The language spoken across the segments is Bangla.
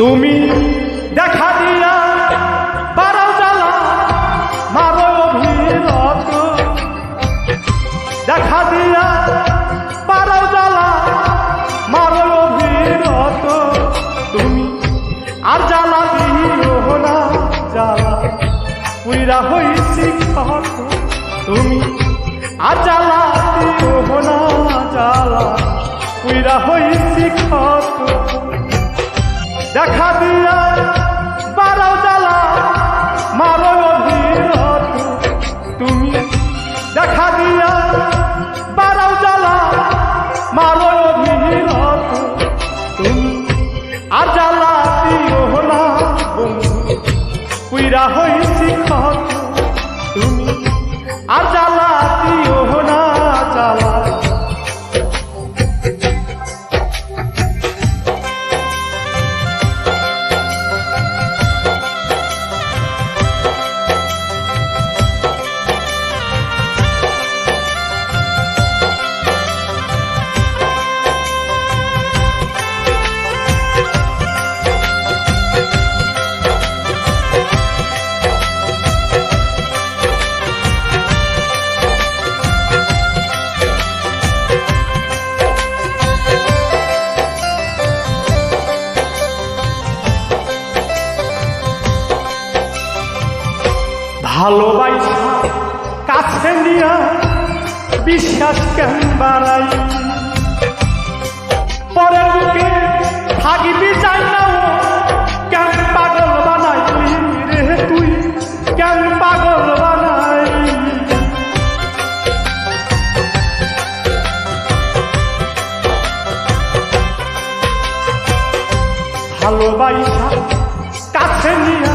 তুমি দেখা দিয়া বারাও জ্বালা মারো অভিরত। দেখা দিয়া বারাও জ্বালা মারো অভিরত। তুমি আর জ্বালা দিও না, জ্বালা। উইরা হইছি কত, তুমি আর জ্বালা দিও না, জ্বালা। উইরা হইছি কত দেখা দিয়া বারাও জ্বালা, মারো তুমি দেখা দিয়া বারাও জ্বালা, মারো তুমি আর জ্বালা দিও হইছি তুমি আর জ্বালা ভালোবাসা, কাছে নিয়া বিশ্বাস কেন বাড়াই পরের বুকে থাকিবি চাই না কেন পাগল বানাইলি রে তুই? কেন পাগল বানাইলি? ভালোবাসা কাছে নিয়া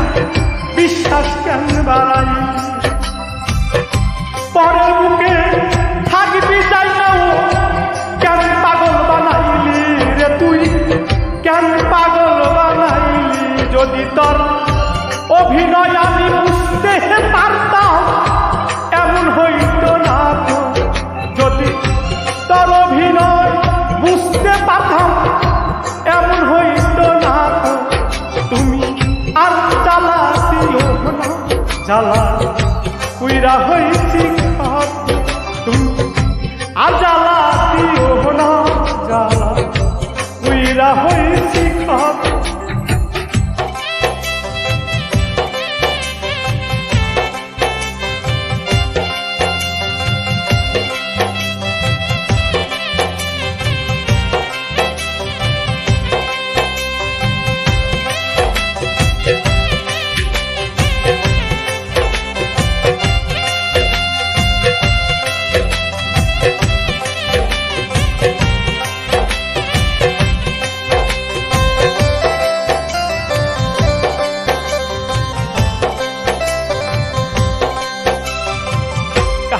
বিশ্বাস কেন বাড়াই? পরের বুকে থাকবি যাই না কেন পাগল বানাইলি রে তুই? কেন পাগল বানাইলি যদি তোর অভিনয় আমি জ্বালা কুইরা খাত তুমি আর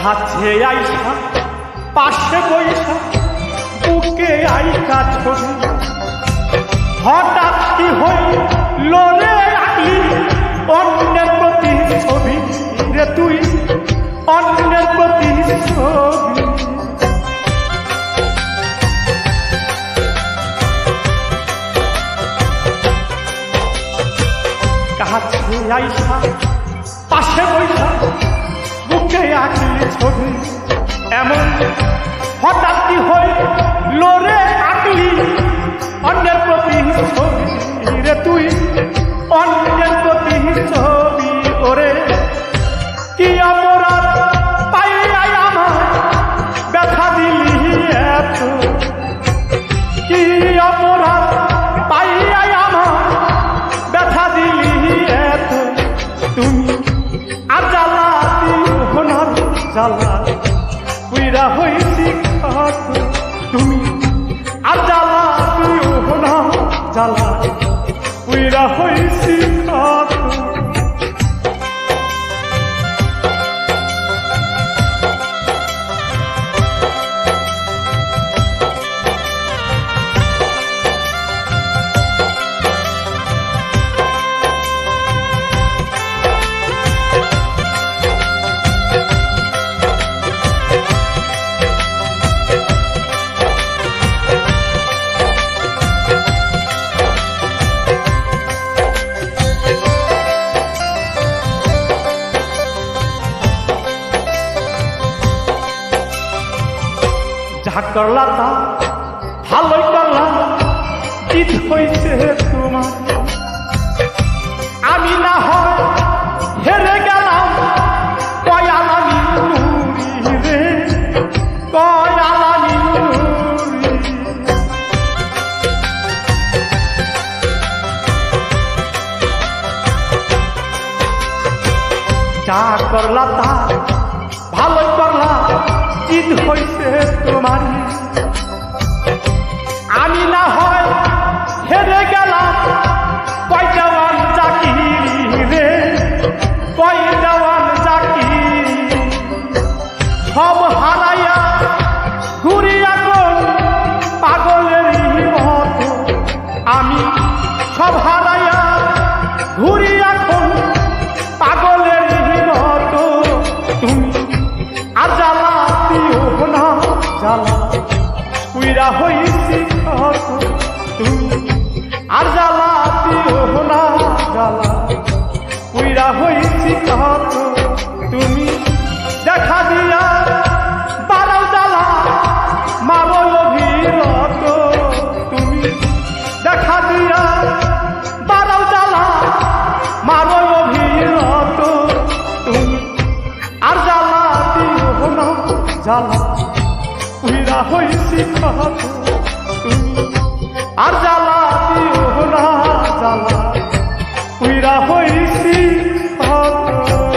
কাছে আইসা, পাশে বইসা, বুকে আইকা ছবি হঠাৎ কি হই, লড়ে রাখলি অন্যের প্রতি ছবি রে তুই, অন্যের প্রতি ছবি। কাছে আইসা, পাশে ছবি এমন হঠাৎ হই লোরে cuida hoy যা করলা তা, ভালোই করলা। জিত হয়েছে তোমার। আমি না হয় হেরে গেলাম। কয়ালামি নুরি রে কয়ালামি নুরি। যা করলা তা হয়েছে কুইরা হইছি কত আর জ্বালা দিও না, জ্বালা। কুইরা হইছি কত তুমি দেখা দিয়া বারাও জ্বালা, মারো অভিরত তুমি। দেখা দিয়া বারাও জ্বালা, মারো অভিরত তুমি। আর জ্বালা দিও না, জ্বালা। উইরা হইছি আর জ্বালা